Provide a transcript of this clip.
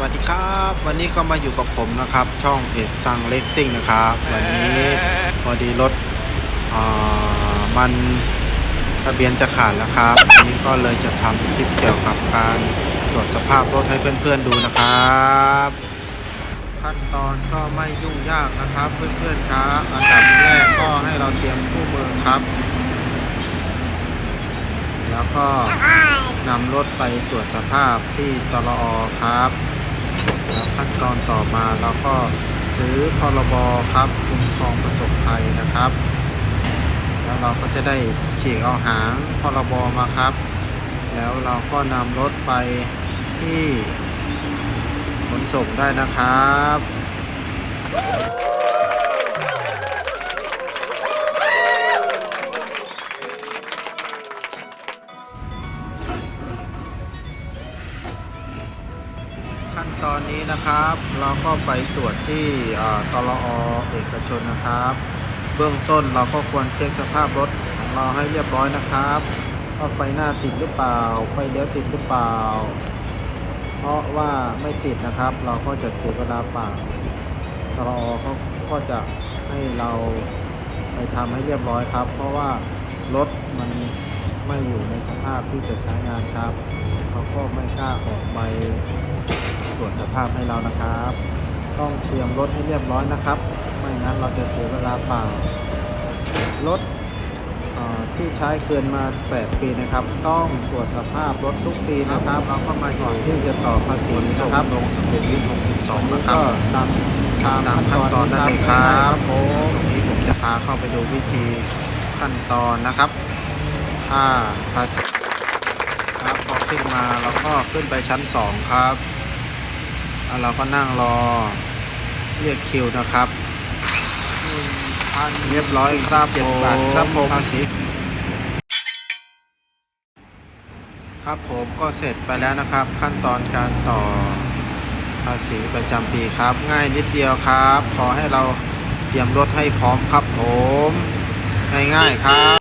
วัสดีครับ วันนี้ก็มาอยู่กับผมนะครับ ช่องเพจซังเลสซิ่งนะครับ วันนี้พอดีรถมันทะเบียนจะขาดแล้วครับ วันนี้ก็เลยจะทำคลิปเกี่ยวกับการตรวจสภาพรถให้เพื่อนๆดูนะครับ ขั้นตอนก็ไม่ยุ่งยากนะครับ เพื่อนๆครับอันดับแรกก็ให้เราเตรียมคู่มือครับ แล้วก็นำรถไปตรวจสภาพที่ตลอครับ แล้วขั้นตอนต่อมาเราก็ซื้อพรบครับคุ้มครองประสบภัยนะครับ แล้วเราก็จะได้ฉีกเอาหางพรบมาครับ แล้วเราก็นำรถไปที่ขนส่งได้นะครับ ตอนนี้นะครับ เราก็ไปตรวจที่ตลอเอกชนนะครับ เบื้องต้นเราก็ควรเช็คสภาพรถของเราให้เรียบร้อยนะครับว่าไฟหน้าติดหรือเปล่า ไฟเลี้ยวติดหรือเปล่า เพราะว่าไม่ติดนะครับ เราก็จะเสียเวลาเปล่าตลอเขาก็จะให้เราไปทำให้เรียบร้อยครับ เพราะว่ารถมันไม่อยู่ในสภาพที่จะใช้งานครับ เขาก็ไม่กล้าออกใบ ตรวจสภาพให้เรานะครับ ต้องเตรียมรถให้เรียบร้อยนะครับ ไม่งั้นเราจะเสียเวลาเปล่ารถเอ่อที่ใช้เกินมา 8 ปีนะครับ ต้องตรวจสภาพรถทุกปีนะครับ เราก็มาก่อนที่จะต่อภาษีนะครับลงสุขุมวิท62นะครับตามตามขั้นตอนนั่นเองครับผมตรงนี้ผมจะพาเข้าไปดูวิธีขั้นตอนนะครับถ้าภาษีครับพอขึ้นมาเราก็ขึ้นไปชั้น 2 ครับ แล้วเราก็นั่งรอเรียกคิวนะครับเรียบร้อยครับผมครับผมภาษีครับผมก็เสร็จไปแล้วนะครับ ขั้นตอนการต่อภาษีประจำปีครับ ง่ายนิดเดียวครับ ขอให้เราเตรียมรถให้พร้อมครับผม ง่ายๆครับ